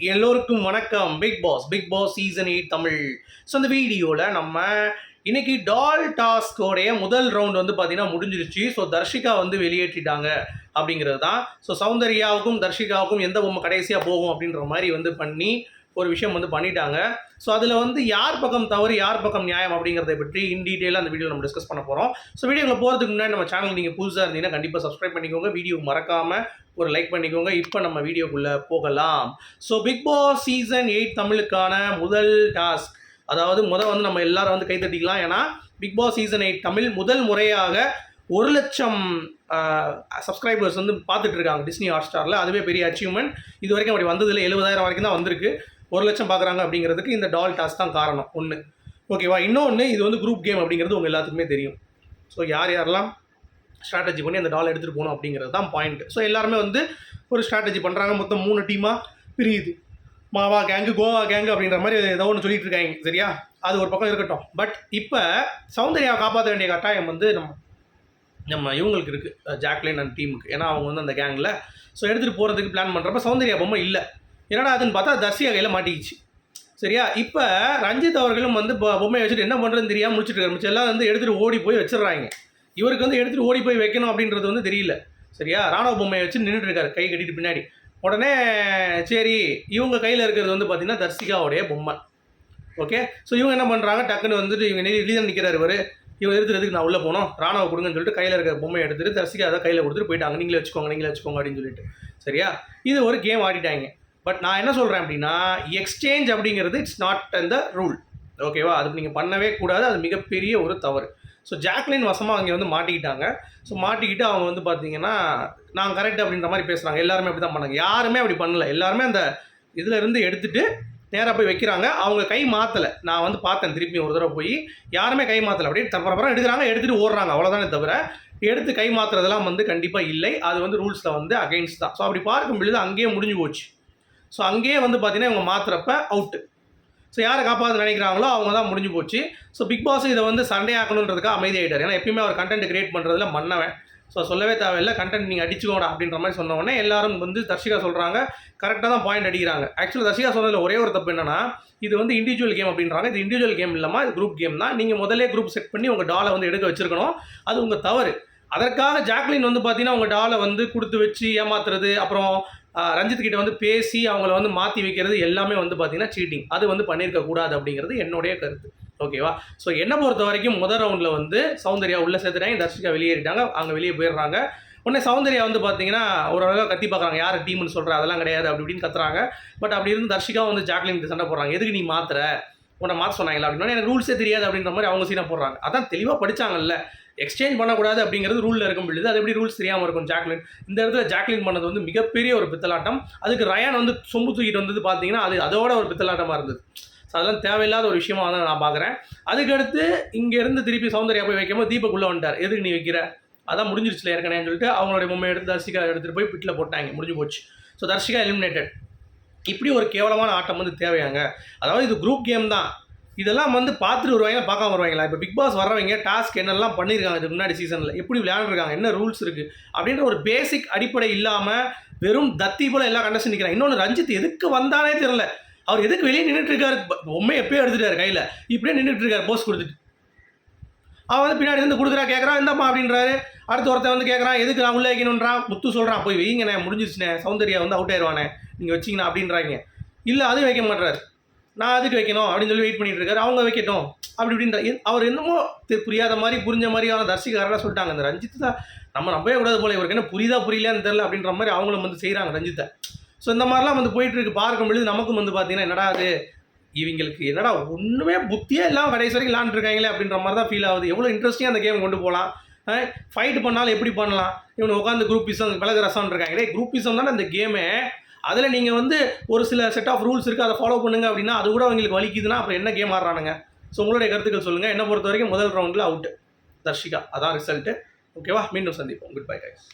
எல்லோருக்கும் வணக்கம். Bigg Boss Bigg Boss season eight Tamil. So இந்த வீடியோவில் நம்ம இன்னைக்கு டால் டாஸ்கோடைய முதல் ரவுண்ட் வந்து பார்த்தீங்கன்னா முடிஞ்சிருச்சு. ஸோ தர்ஷிகா வந்து வெளியேற்றிட்டாங்க அப்படிங்கிறது தான் ஸோ சௌந்தர்யாவுக்கும் தர்ஷிகாவுக்கும் எந்த பொம்மை கடைசியாக போகும் அப்படின்ற மாதிரி வந்து பண்ணி ஒரு விஷயம் வந்து பண்ணிட்டாங்க. ஸோ அதில் வந்து யார் பக்கம் தவறு யார் பக்கம் நியாயம் அப்படிங்கிறத பற்றி இன் டீட்டெயிலாக அந்த வீடியோ நம்ம டிஸ்கஸ் பண்ண போகிறோம் ஸோ வீடியோவில் போகிறதுக்கு முன்னாடி நம்ம சேனல் நீங்கள் புதுசாக இருந்தீங்கன்னா கண்டிப்பாக சப்ஸ்கிரைப் பண்ணிக்கோங்க. வீடியோ மறக்காமல் ஒரு லைக் பண்ணிக்கோங்க. இப்போ நம்ம வீடியோக்குள்ளே போகலாம். So Bigg Boss season eight தமிழுக்கான முதல் டாஸ்க் அதாவது முதல் வந்து நம்ம எல்லாரும் வந்து கைத்தட்டிக்கலாம் ஏன்னா Bigg Boss season eight Tamil முதல் முறையாக ஒரு லட்சம் சப்ஸ்கிரைபர்ஸ் வந்து பார்த்துட்டு இருக்காங்க. டிஸ்னி ஹாட் ஸ்டாரில் அதுவே பெரிய அச்சீவ்மெண்ட் இது வரைக்கும் அப்படி வந்ததில்லை. எழுபதாயிரம் வரைக்கும் தான் வந்திருக்கு. ஒரு லட்சம் பார்க்குறாங்க அப்படிங்கிறதுக்கு இந்த டால் டாஸ் தான் காரணம் ஒன்று ஓகேவா இன்னொன்று இது வந்து குரூப் கேம் அப்படிங்கிறது உங்கள் எல்லாத்துக்குமே தெரியும். ஸோ யார் யாரெல்லாம் ஸ்ட்ராட்டஜி பண்ணி அந்த டால் எடுத்துகிட்டு போகணும் அப்படிங்கிறது தான் பாயிண்ட் ஸோ எல்லாருமே வந்து ஒரு ஸ்ட்ராட்டஜி பண்ணுறாங்க மொத்தம் மூணு டீமாக பிரியுது. மாவா கேங்கு கோவா கேங்கு அப்படின்ற மாதிரி ஏதோ ஒன்று சொல்லிட்டு இருக்காங்க சரியா? அது ஒரு பக்கம் இருக்கட்டும். பட் இப்போ சௌந்தர்யாவை காப்பாற்ற வேண்டிய கட்டாயம் வந்து நம்ம நம்ம இவங்களுக்கு இருக்குது ஜாக்லின் அண்ட் டீமுக்கு ஏன்னா அவங்க வந்து அந்த கேங்கில் ஸோ எடுத்துகிட்டு போகிறதுக்கு பிளான் பண்ணுறப்ப சௌந்தர்யா பொம்மை இல்லை. என்னடா அதுன்னு பார்த்தா தர்சியா கையில் மாட்டிக்கிச்சு. சரியா? இப்போ ரஞ்சித் அவர்களும் வந்து பொம்மையை வச்சுட்டு என்ன பண்ணுறதுன்னு தெரியாமல் முடிச்சுட்டு இருக்காரு. மிச்சம் எல்லாம் வந்து எடுத்துகிட்டு ஓடி போய் வச்சிடுறாங்க. இவருக்கு வந்து எடுத்துகிட்டு ஓடி போய் வைக்கணும் அப்படின்றது வந்து தெரியல. சரியா? ராணுவ பொம்மையை வச்சு நின்றுட்டு இருக்காரு கை கட்டிட்டு பின்னாடி. உடனே சரி இவங்க கையில் இருக்கிறது வந்து பார்த்தீங்கன்னா தர்சிகாவுடைய பொம்மை. ஓகே? ஸோ இவங்க என்ன பண்ணுறாங்க டக்குன்னு வந்துட்டு இவங்க வெளியே நிற்கிறார் இவர். இவங்க எடுத்துறதுக்கு நான் உள்ளே போனோம் ராணுவ கொடுங்கன்னு சொல்லிட்டு கையில் இருக்கிற பொம்மையை எடுத்துகிட்டு தர்சிகா அதை கையில் கொடுத்துட்டு போயிட்டாங்க. நீங்களே வச்சுக்கோங்க நீங்களே வச்சுக்கோங்க அப்படின்னு சொல்லிட்டு. சரியா? இது ஒரு கேம் ஆடிட்டாங்க. பட் நான் என்ன சொல்கிறேன் அப்படின்னா எக்ஸ்சேஞ்ச் அப்படிங்கிறது இட்ஸ் நாட் அந்த ரூல் ஓகேவா அது நீங்கள் பண்ணவே கூடாது. அது மிகப்பெரிய ஒரு தவறு. ஸோ ஜாக்லின் வசமாக அங்கே வந்து மாட்டிக்கிட்டாங்க. ஸோ மாட்டிக்கிட்டு அவங்க வந்து பார்த்தீங்கன்னா நான் கரெக்ட் அப்படின்ற மாதிரி பேசுகிறாங்க எல்லாருமே அப்படி தான் பண்ணாங்க. யாருமே அப்படி பண்ணல. எல்லாருமே அந்த இதில் இருந்து எடுத்துட்டு நேராக போய் வைக்கிறாங்க. அவங்க கை மாற்றலை நான் வந்து பார்த்தேன் திருப்பி ஒரு தடவை போய். யாருமே கை மாற்றலை அப்படியே தப்புறம் எடுக்கிறாங்க. எடுத்துகிட்டு ஓடுறாங்க. அவ்வளோதானே தவிர எடுத்து கை மாற்றுறதெல்லாம் வந்து கண்டிப்பாக இல்லை. அது வந்து ரூல்ஸில் வந்து அகைன்ஸ்ட் தான். ஸோ அப்படி பார்க்கும் பொழுது அங்கேயே முடிஞ்சு போச்சு. ஸோ அங்கேயே வந்து பார்த்தீங்கன்னா இவங்க மாற்றுறப்ப அவுட்டு ஸோ யாரை காப்பாற்ற நினைக்கிறாங்களோ அவங்க தான் முடிஞ்சு போச்சு. ஸோ பிக் பாஸ் இதை வந்து சண்டே ஆக்கணுன்றதுக்காக அமைதியாயிட்டார். ஏன்னா எப்பயுமே அவர் கண்டென்ட் கிரியேட் பண்ணுறதுல மன்னவன். ஸோ சொல்லவே தேவையில்லை. கண்டென்ட் நீங்கள் அடிச்சுக்கோடா அப்படின்ற மாதிரி சொன்ன உடனே எல்லாரும் வந்து தர்ஷிகா சொல்கிறாங்க கரெக்டாக தான் பாயிண்ட் அடிக்கிறாங்க. ஆக்சுவலாக தர்ஷிகா சொன்னதில் ஒரே ஒரு தப்பு என்னன்னா இது வந்து இண்டிவிஜுவல் கேம் அப்படின்றாங்க. இது இண்டிவிஜுவல் கேம் இல்லாமல் இது குரூப் கேம் தான். நீங்கள் முதலே குரூப் செட் பண்ணி உங்கள் டாலை வந்து எடுக்க வச்சிருக்கணும். அது உங்கள் தவறு. அதற்காக ஜாக்லின் வந்து பார்த்தீங்கன்னா உங்கள் டாலை வந்து கொடுத்து வச்சு ஏமாத்துறது அப்புறம் ரஞ்சித் கிட்ட வந்து பேசி அவங்கள வந்து மாற்றி வைக்கிறது எல்லாமே வந்து பார்த்தீங்கன்னா சீட்டிங் அது வந்து பண்ணியிருக்க கூடாது அப்படிங்கிறது என்னுடைய கருத்து. ஓகேவா ஸோ என்னை பொறுத்த வரைக்கும் முதல் ரவுண்டில் வந்து சௌந்தர்யா உள்ளே சேர்த்துட்டாங்க. தர்ஷிகா வெளியேறிட்டாங்க. அவங்க வெளியே போயிடுறாங்க. உடனே சௌந்தர்யா வந்து பார்த்தீங்கன்னா ஒரு அழகாக கத்தி பார்க்குறாங்க. யார் டீம்னு சொல்கிற அதெல்லாம் கிடையாது அப்படி இப்படின்னு கத்துறாங்க. பட் அப்படி இருந்து தர்ஷிகா வந்து ஜாக்லின் சண்டை போடுறாங்க. எதுக்கு நீ மாத்துற? உன்னை மாற்ற சொன்னாங்களா அப்படின்னா. எனக்கு ரூல்ஸே தெரியாது அப்படின்ற மாதிரி அவங்க சீனை போடுறாங்க. அதான் தெளிவாக படிச்சாங்கல்ல. எக்ஸ்சேஞ்ச் பண்ணக்கூடாது அப்படிங்கிறது ரூலில் இருக்கும் பொழுது அது எப்படி ரூல்ஸ் தெரியாமல் இருக்கும் ஜாக்லின் இந்த இடத்துல ஜாக்லின் பண்ணது வந்து மிகப்பெரிய ஒரு பித்தலாட்டம். அதுக்கு ரயான் வந்து சொம்பு தூக்கிட்டு வந்தது பார்த்தீங்கன்னா அது அதோட ஒரு பித்தலாட்டமாக இருந்தது. ஸோ அதெல்லாம் தேவையில்லாத ஒரு விஷயமா தான் நான் பார்க்குறேன். அதுக்கடுத்து இங்கேருந்து திருப்பி சௌந்தர்யா போய் வைக்கும்போது தீபக் உள்ள வந்துட்டார். எதுக்கு நீ வைக்கிற? அதான் முடிஞ்சிருச்சுல ஏற்கனவே சொல்லிட்டு அவங்களுடைய பொம்மை எடுத்து தர்ஷிகா எடுத்துகிட்டு போய் பிட்டில் போட்டாங்க. முடிஞ்சு போச்சு. ஸோ தர்ஷிகா எலிமினேட்டட் இப்படி ஒரு கேவலமான ஆட்டம் வந்து தேவையாங்க. அதாவது இது குரூப் கேம் தான். இதெல்லாம் வந்து பார்த்துட்டு வருவாங்க பார்க்காம வருவாங்களா? இப்போ பிக் பாஸ் வர்றவங்க டாஸ்க் என்னெல்லாம் பண்ணியிருக்காங்க இதுக்கு முன்னாடி சீசனில் எப்படி விளையாண்டுருக்காங்க? என்ன ரூல்ஸ் இருக்குது அப்படின்ற ஒரு பேசிக் அடிப்படை இல்லாமல் வெறும் தத்தி போல் எல்லாம் கண்டஸ்ட் நிற்கிறாங்க இன்னொன்று ரஞ்சித் எதுக்கு வந்தானே தெரியல. அவர் எதுக்கு வெளியே நின்றுட்டு இருக்காரு? பொம்மை எப்பயோ எடுத்துட்டார் கையில். இப்படியே நின்றுட்டு இருக்காரு போஸ்ட் கொடுத்துட்டு. அவன் வந்து பின்னாடி வந்து கொடுக்குறா கேட்குறான் இந்தம்மா அப்படின்றாரு. அடுத்த ஒருத்தன் வந்து கேட்குறான் எதுக்கு நான் உள்ளே வைக்கணுன்றான் முத்து சொல்கிறான் போய் வைங்கண்ணே முடிஞ்சிருச்சுண்ணே சௌந்தர்யா வந்து அவுட் ஆயிடுவானே நீங்கள் வச்சிங்கண்ணா அப்படின்றாங்க. இல்லை அதுவும் வைக்க மாட்டார் நான் அதுக்கு வைக்கணும்? அப்படின்னு சொல்லி வெயிட் பண்ணிட்டு இருக்காரு. அவங்க வைக்கட்டும். அப்படி இப்படின்ற அவர் என்னமோ தெ- புரியாத மாதிரி புரிஞ்ச மாதிரியான தர்சிகாரராக சொல்லிட்டாங்க. இந்த ரஞ்சித் தான் நம்ம நம்பவே கூடாது போல இவருக்கு என்ன புரியுதா புரியலையான்னு தெரில அப்படின்ற மாதிரி அவங்களும் வந்து செய்கிறாங்க ரஞ்சித்தை. ஸோ இந்த மாதிரிலாம் வந்து போயிட்டு இருக்கு. பார்க்கும் பொழுது நமக்கும் வந்து பார்த்தீங்கன்னா என்னடா அது இவங்களுக்கு என்னடா ஒன்றுமே புத்தியே இல்லாமல் கடைசி வரைக்கும் விளாண்டுருக்காங்களே அப்படின்ற மாதிரி தான் ஃபீல் ஆகுது. எவ்வளோ இன்ட்ரெஸ்டிங்காக அந்த கேம் கொண்டு போகலாம் ஃபைட் பண்ணாலும் எப்படி பண்ணலாம்? இவனு உட்காந்து குரூப் பிசம் விலக ரசம் இருக்காங்களே குரூப் பிசம் தானே அந்த கேமே அதில் நீங்கள் வந்து ஒரு சில செட் ஆஃப் ரூல்ஸ் இருக்குது அதை ஃபாலோ பண்ணுங்க அப்படின்னா அது கூட அவங்களுக்கு வலிக்குதுன்னா அப்புறம் என்ன கேம் ஆடுறானுங்க? ஸோ உங்களுடைய கருத்துக்கள் சொல்லுங்கள் என்ன பொறுத்த வரைக்கும் முதல் ரவுண்டில் அவுட்டு தர்ஷிகா அதான் ரிசல்ட்டு ஓகேவா மீண்டும் சந்திப்போம். Good bye guys